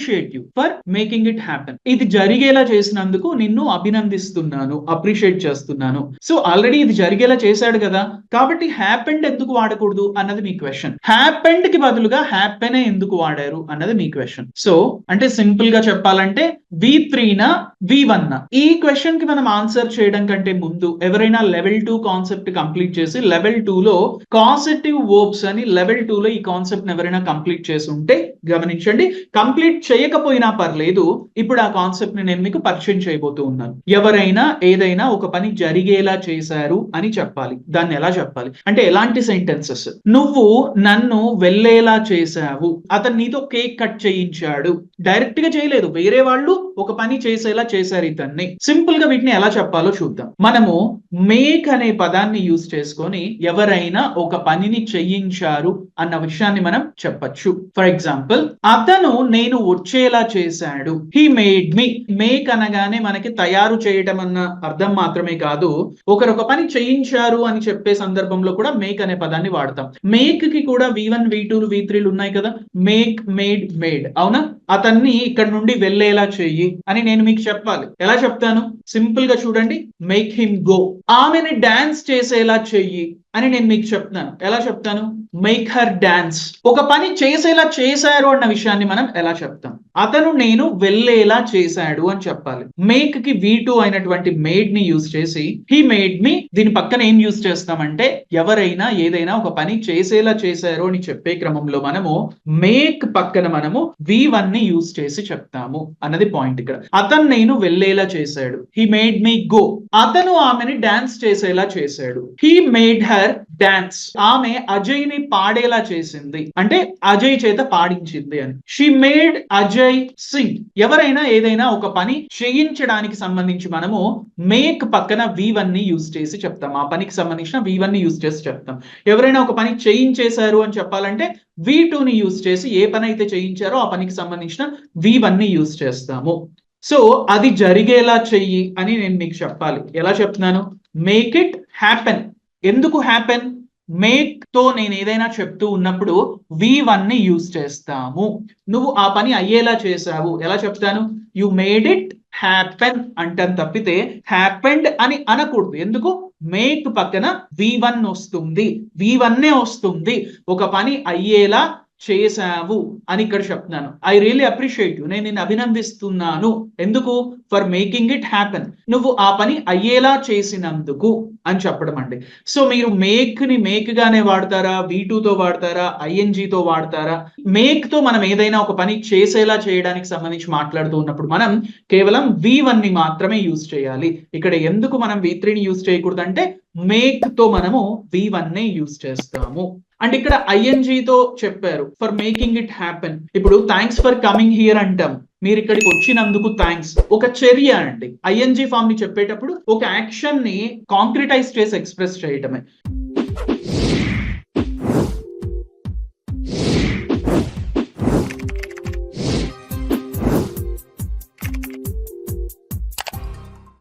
Appreciate you for making it happen. ఇది జరిగేలా చేసినందుకు నిన్ను అభినందిస్తున్నాను అప్రిషియేట్ చేస్తున్నాను. సో ఆల్రెడీ ఇది జరిగేలా చేశాడు కదా. కాబట్టి హ్యాపెండ్ ఎందుకు వాడకూడదు అన్నది మీ క్వశ్చన్. హ్యాపెండ్కి బదులుగా హ్యాపెన్ ఎందుకు వాడారు అన్నది మీ క్వశ్చన్. సో అంటే సింపుల్గా చెప్పాలంటే వి త్రీనా వి వన్ ఈ క్వశ్చన్కి మనం ఆన్సర్ చేయడం కంటే ముందు ఎవరైనా లెవెల్ టూ కాన్సెప్ట్ కంప్లీట్ చేసి లెవెల్ టూ లో కాన్సెప్టివ్ వర్బ్స్ అని లెవెల్ టూ లో ఈ కాన్సెప్ట్ ఎవరైనా కంప్లీట్ చేసి ఉంటే గమనించండి. కంప్లీట్ చేయకపోయినా పర్లేదు ఇప్పుడు ఆ కాన్సెప్ట్ని నేను మీకు పరిచయం చేయబోతూ ఉన్నాను. ఎవరైనా ఏదైనా ఒక పని జరిగేలా చేశారు అని చెప్పాలి. దాన్ని ఎలా చెప్పాలి? అంటే ఎలాంటి సెంటెన్సెస్ నువ్వు నన్ను వెళ్ళేలా చేశావు. అతను నీతో కేక్ కట్ చేయించాడు. డైరెక్ట్గా చేయలేదు. వేరే వాళ్ళు ఒక పని చేసేలా చేశారు ఇతన్ని. సింపుల్గా వీటిని ఎలా చెప్పాలో చూద్దాం. మనము మేక్ అనే పదాన్ని యూజ్ చేసుకొని ఎవరైనా ఒక పనిని చేయించారు అన్న విషయాన్ని మనం చెప్పొచ్చు. ఫర్ ఎగ్జాంపుల్ అతను నేను వచ్చేలా చేశాడు. హీ మేడ్ మీ మేక్ అనగానే మనకి తయారు చేయటం అన్న అర్థం మాత్రమే కాదు. ఒకరొక పని చేయించారు అని చెప్పే సందర్భంలో కూడా మేక్ అనే పదాన్ని వాడతాం. మేక్కి కూడా వి వన్ వి టూ వి త్రీలు ఉన్నాయి కదా? మేక్ మేడ్ మేడ్ అవునా? అతన్ని ఇక్కడ నుండి వెళ్ళేలా చెయ్యి అని నేను మీకు చెప్పాలి. ఎలా చెప్తాను? సింపుల్గా చూడండి. మేక్ హిమ్ గో ఆమెని డాన్స్ చేసేలా చెయ్యి. అని నేను మీకు చెప్తాను ఎలా చెప్తాను? మేక్ హర్ డాన్స్ ఒక పని చేసేలా చేశారు అన్న విషయాన్ని మనం ఎలా చెప్తాం? అతను నేను వెళ్ళేలా చేశాడు అని చెప్పాలి. మేక్కి వి టూ అయినటువంటి మేడ్ని యూజ్ చేసి హీ మేడ్ మీ దీని పక్కన ఏం యూజ్ చేస్తామంటే ఎవరైనా ఏదైనా ఒక పని చేసేలా చేశారు అని చెప్పే క్రమంలో మనము మేక్ పక్కన మనము వి వన్ని యూజ్ చేసి చెప్తాము అన్నది పాయింట్ ఇక్కడ. అతను నేను వెళ్ళేలా చేశాడు. హీ మేడ్ మీ గో అతను ఆమెని డాన్స్ చేసేలా చేశాడు. హీ మేడ్ హర్ డాన్స్ ఆమె అజయ్ని పాడేలా చేసింది. అంటే అజయ్ చేత పాడించింది అని. షీ మేడ్ అజయ్ సింగ్ ఎవరైనా ఏదైనా ఒక పని చేయించడానికి సంబంధించి మనము మేక్ పక్కన వి వన్ని యూజ్ చేసి చెప్తాం. ఆ పనికి సంబంధించిన వి వన్ని యూజ్ చేసి చెప్తాం. ఎవరైనా ఒక పని చేయించేశారు అని చెప్పాలంటే వి టూ ని యూజ్ చేసి ఏ పని అయితే చేయించారో ఆ పనికి సంబంధించిన వి వన్ని యూజ్ చేస్తాము. సో అది జరిగేలా చెయ్యి అని నేను మీకు చెప్పాలి. ఎలా చెప్తున్నాను? మేక్ ఇట్ హ్యాపెన్ ఎందుకు హ్యాపెన్ మేక్తో నేను ఏదైనా చెప్తూ ఉన్నప్పుడు వి వన్ని యూజ్ చేస్తాము. నువ్వు ఆ పని అయ్యేలా చేసావు ఎలా చెప్తాను? యు మేడ్ ఇట్ హ్యాపెన్ అంటాను తప్పితే హ్యాపెండ్ అని అనకూడదు. ఎందుకు? మేక్ పక్కన వి వన్ వస్తుంది. వి వన్నే వస్తుంది. ఒక పని అయ్యేలా చేశావు అని ఇక్కడ చెప్తున్నాను. ఐ రియలీ అప్రిషియేట్ యూ నేను నిన్ను అభినందిస్తున్నాను. ఎందుకు? ఫర్ మేకింగ్ ఇట్ హ్యాపెన్ నువ్వు ఆ పని అయ్యేలా చేసినందుకు అని చెప్పడం అండి. సో మీరు మేక్ని మేక్ గానే వాడతారా? వి తో వాడతారా? ఐఎన్జీతో వాడతారా? మేక్తో మనం ఏదైనా ఒక పని చేసేలా చేయడానికి సంబంధించి మాట్లాడుతూ ఉన్నప్పుడు మనం కేవలం వి వన్ని మాత్రమే యూజ్ చేయాలి. ఇక్కడ ఎందుకు మనం వి త్రీని యూజ్ చేయకూడదు అంటే మేక్తో మనము వి వన్ నే చేస్తాము. అండ్ ఇక్కడ ఐఎన్జి తో చెప్పారు ఫర్ మేకింగ్ ఇట్ హ్యాపెన్ ఇప్పుడు థ్యాంక్స్ ఫర్ కమింగ్ హియర్ అంటాం. మీరు ఇక్కడికి వచ్చినందుకు థ్యాంక్స్ ఒక చర్య అండి. ఐఎన్జి ఫామ్ని చెప్పేటప్పుడు ఒక యాక్షన్ని కాంక్రిటైజ్ చేసి ఎక్స్ప్రెస్ చేయటమే.